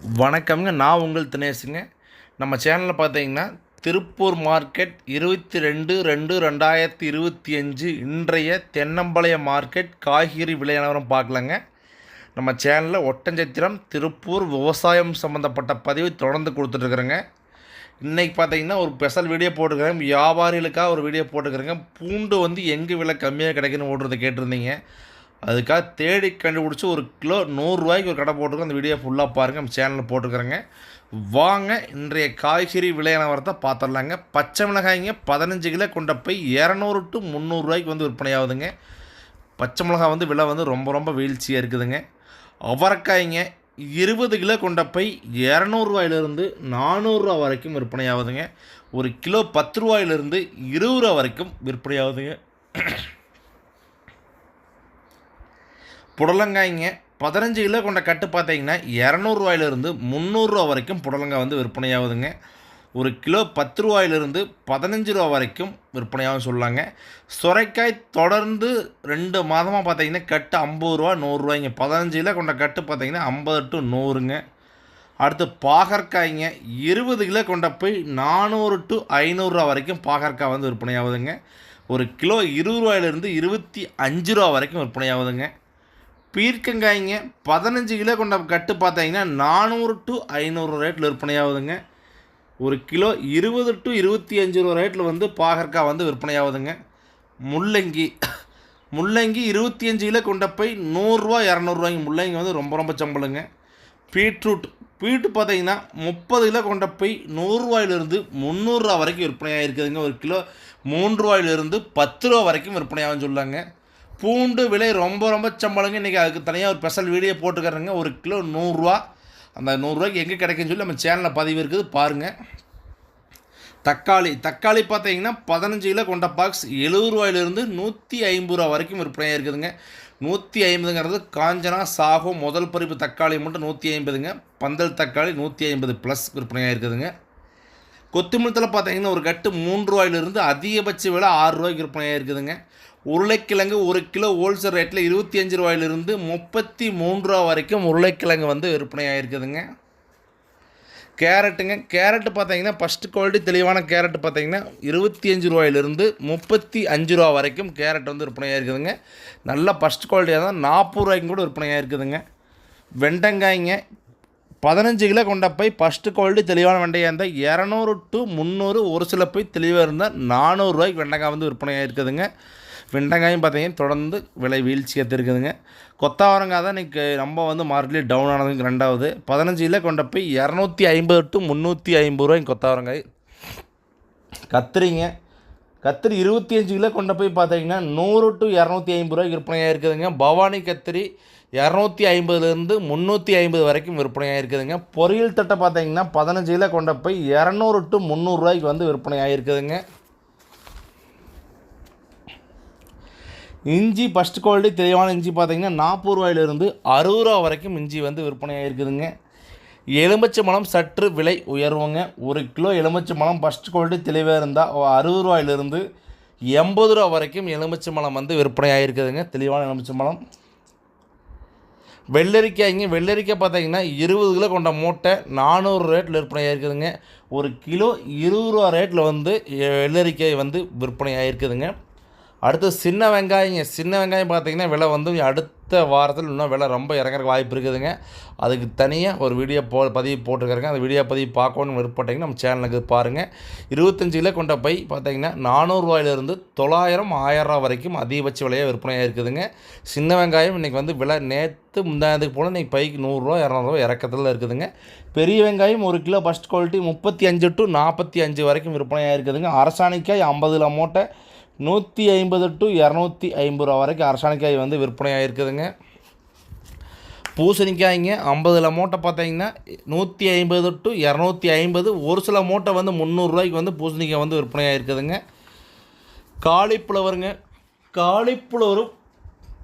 வணக்கம்ங்க. நான் உங்கள் தினேஷுங்க. நம்ம சேனலில் பார்த்தீங்கன்னா திருப்பூர் மார்க்கெட் இருபத்தி ரெண்டு ரெண்டு ரெண்டாயிரத்தி இருபத்தி அஞ்சு இன்றைய தென்னம்பாளைய மார்க்கெட் காய்கறி விலை நிலவரம் பார்க்கலாங்க. நம்ம சேனலில் ஒட்டஞ்சத்திரம் திருப்பூர் விவசாயம் சம்மந்தப்பட்ட பதிவு தொடர்ந்து கொடுத்துட்ருக்குறேங்க. இன்றைக்கி பார்த்தீங்கன்னா ஒரு ஸ்பெஷல் வீடியோ போட்டுக்கிறேன் வியாபாரிகளுக்காக ஒரு வீடியோ போட்டுக்கிறேங்க. பூண்டு வந்து எங்கே விலை கம்மியாக கிடைக்குன்னு ஓடுறதை கேட்டிருந்தீங்க. அதுக்காக தேடி கண்டுபிடிச்சி ஒரு கிலோ நூறுரூவாய்க்கு ஒரு கடை போட்டுருக்கோம். அந்த வீடியோ ஃபுல்லாக பாருங்கள் நம்ம சேனலில் போட்டுக்கிறேங்க வாங்க இன்றைய காய்கறி விலை நிலவரத்தை பார்த்துடலாங்க. பச்சை மிளகாய்ங்க பதினஞ்சு கிலோ கொண்ட போய் இரநூறு டு முந்நூறுரூவாய்க்கு வந்து விற்பனை ஆகுதுங்க. பச்சை மிளகாய் வந்து விலை வந்து ரொம்ப ரொம்ப வீழ்ச்சியாக இருக்குதுங்க. அவரைக்காய்ங்க இருபது கிலோ கொண்ட பை இரநூறுவாயிலிருந்து நானூறுரூவா வரைக்கும் விற்பனை ஆகுதுங்க. ஒரு கிலோ பத்து ரூபாயிலிருந்து இருபது ரூபா வரைக்கும் விற்பனையாகுதுங்க புடலங்காய்ங்க. பதினஞ்சு கிலோ கொண்ட கட்டு பார்த்தீங்கன்னா இரநூறுவாயிலிருந்து முந்நூறுரூவா வரைக்கும் புடலங்காய் வந்து விற்பனையாகுதுங்க. ஒரு கிலோ பத்து ரூபாயிலிருந்து பதினஞ்சு ரூபா வரைக்கும் விற்பனையாகவும் சொல்லாங்க. சுரைக்காய் தொடர்ந்து ரெண்டு மாதமாக பார்த்தீங்கன்னா கட்டு ஐம்பது ரூபா நூறுரூவாய்ங்க பதினஞ்சு கிலோ கொண்ட கட்டு பார்த்தீங்கன்னா ஐம்பது டு நூறுங்க. அடுத்து பாகற்காய்ங்க. இருபது கிலோ கொண்ட போய் நானூறு டு ஐநூறுரூவா வரைக்கும் பாகற்காய் வந்து விற்பனையாகுதுங்க. ஒரு கிலோ இருபது ரூபாயிலிருந்து இருபத்தி அஞ்சு ரூபா வரைக்கும் விற்பனையாகுதுங்க. பீர்க்கங்காய்ங்க பதினஞ்சு கிலோ கொண்ட கட்டு பார்த்தீங்கன்னா நானூறு டு ஐநூறு ரேட்டில் விற்பனையாகுதுங்க. ஒரு கிலோ இருபது டு இருபத்தி அஞ்சு ரூபா ரேட்டில் வந்து பாகற்காய் வந்து விற்பனையாகுதுங்க. முள்ளங்கி முள்ளங்கி இருபத்தி அஞ்சு கிலோ கொண்ட போய் நூறுரூவா இரநூறுவாய்ங்க முள்ளங்கி வந்து ரொம்ப ரொம்ப சம்பளங்க. பீட்ரூட் பீட்ரூட் பார்த்தீங்கன்னா முப்பது கிலோ கொண்ட போய் நூறுரூவாயிலிருந்து முந்நூறுரூவா வரைக்கும் விற்பனையாக இருக்குதுங்க ஒரு கிலோ மூன்று ரூபாயிலிருந்து பத்து ரூபா வரைக்கும் விற்பனையாகும் சொல்லாங்க. பூண்டு விலை ரொம்ப ரொம்ப சம்பளங்க. இன்றைக்கி அதுக்கு தனியாக ஒரு ஸ்பெஷல் வீடியோ போட்டுக்கிறேங்க ஒரு கிலோ நூறுரூவா. அந்த நூறுரூவாய்க்கு எங்கே கிடைக்குன்னு சொல்லி நம்ம சேனலில் பதிவு இருக்குது. பாருங்கள் தக்காளி. தக்காளி பார்த்தீங்கன்னா பதினஞ்சு கிலோ கொண்ட பாக்ஸ் எழுபது ரூபாயிலிருந்து நூற்றி ஐம்பது ரூபா வரைக்கும் விற்பனையாக இருக்குதுங்க. நூற்றி ஐம்பதுங்கிறது காஞ்சனா சாகோ முதல் பறிப்பு தக்காளி மட்டும் நூற்றி ஐம்பதுங்க. பந்தல் தக்காளி நூற்றி ஐம்பது ப்ளஸ் விற்பனையாக இருக்குதுங்க. கொத்தமல்லத்தில் பார்த்தீங்கன்னா ஒரு கட்டு மூன்று ரூபாயிலிருந்து அதிகபட்ச விலை ஆறு ரூபாய்க்கு விற்பனையாக இருக்குதுங்க. உருளைக்கிழங்கு ஒரு கிலோ ஹோல்சேல் ரேட்டில் இருபத்தி அஞ்சு ரூபாயிலிருந்து முப்பத்தி மூன்று ரூபா வரைக்கும் உருளைக்கிழங்கு வந்து விற்பனையாக இருக்குதுங்க. கேரட்டுங்க. கேரட்டு பார்த்தீங்கன்னா ஃபஸ்ட்டு குவாலிட்டி தெளிவான கேரட் பார்த்தீங்கன்னா இருபத்தி அஞ்சு ரூபாயிலிருந்து முப்பத்தி அஞ்சு ரூபா வரைக்கும் கேரட் வந்து விற்பனையாக இருக்குதுங்க. நல்ல ஃபஸ்ட் குவாலிட்டியாக தான் நாற்பது ரூபாய்க்கும் கூட விற்பனையாக இருக்குதுங்க. வெண்டங்காய்ங்க பதினஞ்சு கிலோ கொண்ட போய் ஃபஸ்ட்டு குவாலிட்டி தெளிவான வெண்டையாக இருந்தால் இரநூறு டு முந்நூறு ஒரு சில போய் தெளிவாக இருந்தால் நானூறுரூவாய்க்கு வெண்டைக்காய் வந்து விற்பனையாக இருக்குதுங்க வெண்டைக்காயும் பார்த்தீங்கன்னா தொடர்ந்து விலை வீழ்ச்சி இருக்குதுங்க கொத்தாவரங்காய் தான் இன்றைக்கி ரொம்ப வந்து மார்க்கெட்லேயே டவுன் ஆனதுங்க ரெண்டாவது பதினஞ்சு கிலோ கொண்ட போய் இரநூத்தி ஐம்பது டு முந்நூற்றி ஐம்பது ரூபாய்க்கு கொத்தாவரங்காய். கத்திரிங்க. கத்திரி இருபத்தி அஞ்சு கிலோ கொண்ட போய் பார்த்தீங்கன்னா நூறு டு இரநூத்தி ஐம்பது ரூபாய்க்கு விற்பனையாக இருக்குதுங்க பவானி கத்திரி இரநூத்தி ஐம்பதுலேருந்து முந்நூற்றி ஐம்பது வரைக்கும் விற்பனையாக இருக்குதுங்க பொரியல் தட்டை பார்த்தீங்கன்னா பதினஞ்சு கிலோ கொண்ட போய் இரநூறு டு முந்நூறுரூவாய்க்கு வந்து விற்பனையாக இருக்குதுங்க இஞ்சி ஃபஸ்ட் குவாலிட்டி தெளிவான இஞ்சி பார்த்தீங்கன்னா நாற்பது ரூபாயிலிருந்து அறுபது ரூபா வரைக்கும் இஞ்சி வந்து விற்பனையாக இருக்குதுங்க எலுமிச்சை மலம் சற்று விலை உயர்வுங்க. ஒரு கிலோ எலுமிச்சை மலம் ஃபஸ்ட் குவாலிட்டி தெளிவாக இருந்தால் அறுபது ரூபாயிலிருந்து எண்பது ரூபா வரைக்கும் எலுமிச்சை மலம் வந்து விற்பனையாக இருக்குதுங்க தெளிவான எலுமிச்சை மலம் வெள்ளரிக்காய்ங்க வெள்ளரிக்காய் பார்த்தீங்கன்னா இருபது கிலோ கொண்ட மூட்டை நானூறு ரேட்டில் விற்பனை ஆகிருக்குதுங்க ஒரு கிலோ இருபது ரூபா ரேட்டில் வந்து வெள்ளரிக்காய் வந்து விற்பனையாக இருக்குதுங்க அடுத்து சின்ன வெங்காயங்க சின்ன வெங்காயம் பார்த்தீங்கன்னா விலை வந்து அடுத்த அடுத்த வாரத்தில் இன்னும் விலை ரொம்ப இறங்குறக்கு வாய்ப்பு இருக்குதுங்க. அதுக்கு தனியாக ஒரு வீடியோ போ பதிவு போட்டிருக்காருங்க அந்த வீடியோ பதிவு பார்க்கணும்னு விருப்பப்பட்டீங்கன்னா நம்ம சேனலுக்கு பாருங்கள் இருபத்தஞ்சு கிலோ கொண்ட பை பார்த்தீங்கன்னா நானூறுரூவாயிலிருந்து தொள்ளாயிரம் ஆயிரரூவா வரைக்கும் அதிகபட்ச விலையாக விற்பனையாக இருக்குதுங்க. சின்ன வெங்காயம் இன்றைக்கி வந்து விலை நேற்று முந்தாயிரத்துக்கு போல் இன்றைக்கி பைக்கு நூறுரூவா இரநூறுவா இறக்கத்தில் இருக்குதுங்க. பெரிய வெங்காயம் ஒரு கிலோ ஃபஸ்ட் குவாலிட்டி முப்பத்தி அஞ்சு டு நாற்பத்தி அஞ்சு வரைக்கும் விற்பனையாக இருக்குதுங்க. அரசாணிக்காய் ஐம்பது கிலோ மூட்டை நூற்றி ஐம்பது டு இரநூத்தி ஐம்பது ரூபா வரைக்கும் அரசாணிக்காய் வந்து விற்பனையாக இருக்குதுங்க பூசணிக்காய்ங்க ஐம்பதுல மூட்டை பார்த்தீங்கன்னா நூற்றி ஐம்பது டு இரநூத்தி ஐம்பது ஒரு சில மூட்டை வந்து முந்நூறுரூவாய்க்கு வந்து பூசணிக்காய் வந்து விற்பனையாக இருக்குதுங்க காலிஃப்ளவருங்க. காலிப்புலவரும்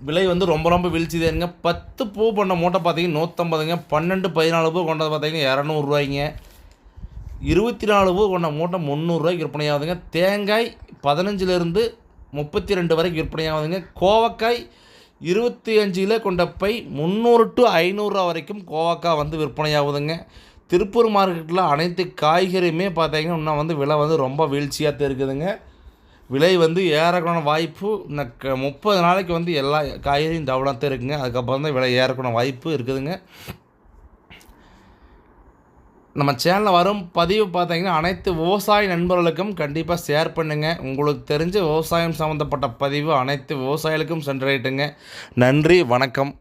விலை வந்து ரொம்ப ரொம்ப வீழ்ச்சிதாருங்க பத்து பூ பண்ண மூட்டை பார்த்தீங்கன்னா நூற்றம்பதுங்க பன்னெண்டு பதினாலு பூ கொண்டது பார்த்தீங்கன்னா இரநூறுவாய்ங்க இருபத்தி நாலு பூ கொண்ட மூட்டை முந்நூறுரூவாய்க்கு விற்பனையாகுதுங்க. தேங்காய் பதினஞ்சுலேருந்து முப்பத்தி ரெண்டு வரைக்கும் விற்பனையாகுதுங்க. கோவக்காய் இருபத்தி அஞ்சு கிலோ கொண்ட பை முந்நூறு டு ஐநூறுரூவா வரைக்கும் கோவாக்காய் வந்து விற்பனையாகுதுங்க. திருப்பூர் மார்க்கெட்டில் அனைத்து காய்கறியுமே பார்த்தீங்கன்னா இன்னும் வந்து விலை வந்து ரொம்ப வீழ்ச்சியாக தான் இருக்குதுங்க விலை வந்து ஏறக்கூட வாய்ப்பு இந்த முப்பது நாளைக்கு வந்து எல்லா காய்கறியும் டவுனாக தான் இருக்குங்க. அதுக்கப்புறம் தான் விலை ஏறக்கூட வாய்ப்பு இருக்குதுங்க. நம்ம சேனலில் வரும் பதிவு பார்த்தீங்கன்னா அனைத்து விவசாய நண்பர்களுக்கும் கண்டிப்பாக ஷேர் பண்ணுங்கள் உங்களுக்கு தெரிஞ்ச விவசாயம் சம்மந்தப்பட்ட பதிவு அனைத்து விவசாயிகளுக்கும் சென்றடையட்டுங்க. நன்றி வணக்கம்.